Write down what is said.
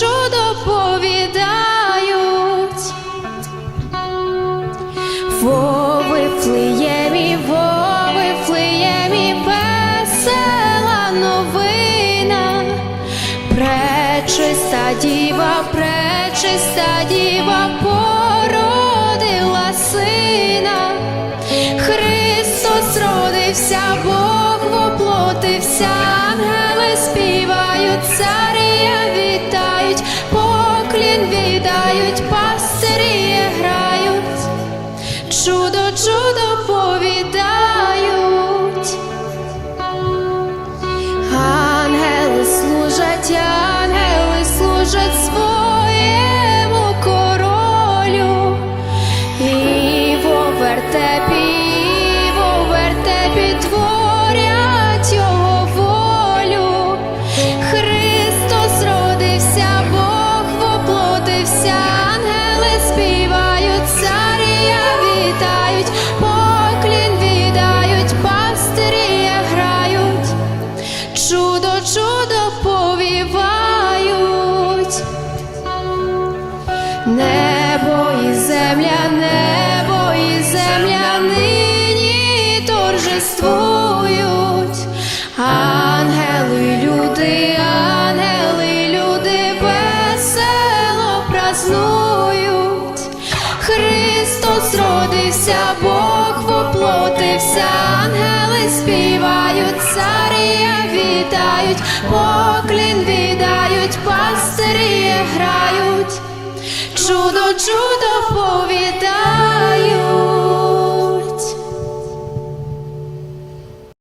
Чудо, чудо повідають. Во Вифлеємі, во весела новина. Пречиста діва, пречиста діва породила сина. Христос родився, Бог воплотився, торжествують. Ангели, люди, ангели, люди весело празнують. Христос родився, Бог воплотився, ангели співають, царія вітають, поклін віддають, пастирі грають. Чудо, чудо повідають.